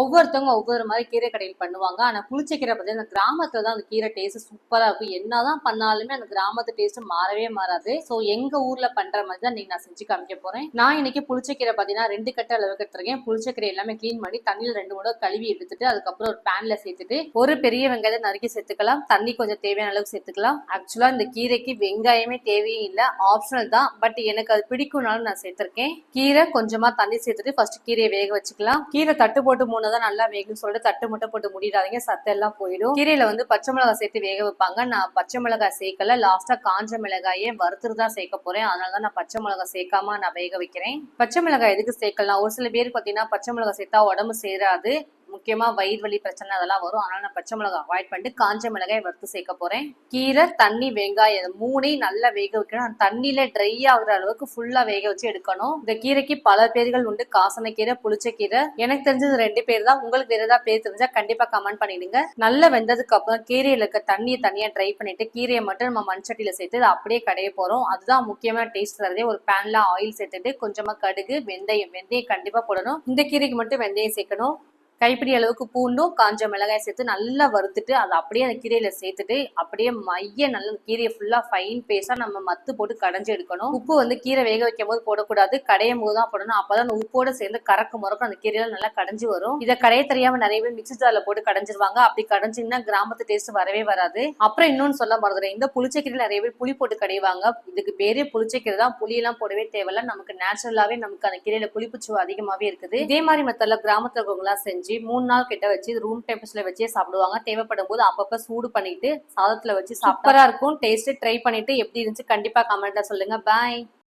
ஒவ்வொருத்தவங்க ஒவ்வொரு மாதிரி கீரை கடையில் பண்ணுவாங்க. ஆனால் புளிச்சக்கீரை பார்த்தீங்கன்னா கிராமத்தில் தான் அந்த கீரை டேஸ்ட் சூப்பராக இருக்கும். என்ன தான் பண்ணாலுமே அந்த கிராமத்து டேஸ்ட் மாறவே மாறாது. ஸோ எங்கள் ஊரில் பண்ணுற மாதிரி தான் இன்றைக்கி நான் செஞ்சு காமிக்க போகிறேன் நான் இன்னைக்கு புளிச்சக்கீரை பார்த்தீங்கன்னா ரெண்டு கட்டை அளவுக்கு எடுத்துருக்கேன் புளிச்சக்கீரை எல்லாமே க்ளீன் பண்ணி தண்ணியில் ரெண்டு மூணு கழுவி எடுத்துட்டு அதுக்கப்புறம் ஒரு பேனில் சேர்த்துட்டு ஒரு பெரிய வெங்காயத்தை நறுக்கி சேர்த்துக்கலாம். தண்ணி கொஞ்சம் தேவையான அளவுக்கு சேர்த்துக்கலாம். ஆக்சுவலாக இந்த கீரைக்கு வெங்காயமே தேவையே இல்லை. ஆப்ஷனல் தான். பட் எனக்கு அது பிடிக்கும்னாலும் நான் சேர்த்துருக்கேன். கீரை கொஞ்சமாக தண்ணி சேர்த்துட்டு ஃபர்ஸ்ட் கீரையை வேக வச்சுக்கலாம். கீரை தட்டு போட்டு மூணு தான் நல்லா வேகும்னு சொல்லிட்டு தட்டு மட்டும் போட்டு முடிடாதீங்க சத்து எல்லாம் போயிடும். கீரையில வந்து பச்சை மிளகாய் சேர்த்து வேக வைப்பாங்க. நான் பச்சை மிளகாய் சேர்க்கல. லாஸ்டா காஞ்ச மிளகாயே வறுத்துட்டு தான் சேர்க்க போறேன். அதனால தான் நான் பச்சை மிளகாய் சேர்க்காம நான் வேக வைக்கிறேன். பச்சை மிளகாய் எதுக்கு சேர்க்கலாம்? ஒரு சில பேருக்கு பார்த்தீங்கன்னா பச்சை மிளகாய் சேர்த்தா உடம்பு சேராது. முக்கியமாக வயிறு வலி பிரச்சனை அதெல்லாம் வரும். அதனால் நான் பச்சை மிளகாய் அவாய்ட் பண்ணிட்டு காஞ்ச மிளகாய் வறுத்து சேர்க்க போகிறேன் கீரை தண்ணி வெங்காயம் இது மூணையும் நல்லா வேக வைக்கணும். அந்த ட்ரை ஆகுற அளவுக்கு ஃபுல்லாக வேக வச்சு எடுக்கணும். இந்த கீரைக்கு பல பேர்கள் உண்டு. காசனக்கீரை புளிச்சக்கீரை. எனக்கு தெரிஞ்சது ரெண்டு பேர் தான். உங்களுக்கு வேறு ஏதாவது பேர் தெரிஞ்சால் கண்டிப்பாக கமெண்ட் பண்ணிடுங்க. நல்லா வெந்ததுக்கு அப்புறம் கீரையில் இருக்க தண்ணியை தனியாக ட்ரை பண்ணிட்டு கீரையை மட்டும் நம்ம மண்சட்டியில் சேர்த்து அதை அப்படியே கடைய போகிறோம் அதுதான் முக்கியமான டேஸ்ட் தரதே. ஒரு பேனில் ஆயில் சேர்த்துட்டு கொஞ்சமாக கடுகு வெந்தயம் வெந்தயம் கண்டிப்பாக போடணும். இந்த கீரைக்கு மட்டும் வெந்தயம் சேர்க்கணும். கைப்பிடி அளவுக்கு பூண்டும் காஞ்ச மிளகாய் சேர்த்து நல்லா வறுத்துட்டு அதை அப்படியே அந்த கீரையில சேர்த்துட்டு அப்படியே மைய நல்ல கீரையை ஃபுல்லா ஃபைன் பேஸா நம்ம மத்து போட்டு கடைஞ்சி எடுக்கணும். உப்பு வந்து கீரை வேக வைக்கும் போது போடக்கூடாது கடையும் போது தான் போடணும். அப்பதான் அந்த உப்போட சேர்ந்து கறக்கு முறக்கும் அந்த கீரையில நல்லா கடைஞ்சி வரும். இதை கடைய தெரியாம நிறைய பேர் மிக்சி ஜார்ல போட்டு கடைஞ்சிருவாங்க. அப்படி கடைஞ்சிங்கன்னா கிராமத்து டேஸ்ட் வரவே வராது. அப்புறம் இன்னொன்னு சொல்ல மறந்துடும் இந்த புளிச்சக்கீரை நிறைய பேர் புளி போட்டு கடைவாங்க. இதுக்கு பேரே புளிச்சக்கீரை தான். புளியெல்லாம் போடவே தேவையில்ல. நமக்கு நேச்சுரலாவே நமக்கு அந்த கீரையில புளிப்புச்சுவை அதிகமாவே இருக்குது. இதே மாதிரி மெத்தட்ல கிராமத்துல இருக்கவங்களாம் செஞ்சு மூணு நாள் கிட்ட வச்சு ரூம் டெம்பரேச்சர்ல வச்சே சாப்பிடுவாங்க. தேவைப்படும் போது அப்பப்ப சூடு பண்ணிட்டு சாதத்துல வச்சு சூப்பரா இருக்கும். டேஸ்ட் ட்ரை பண்ணிட்டு எப்படி இருந்துச்சு கண்டிப்பா கமெண்ட்ல சொல்லுங்க. பாய்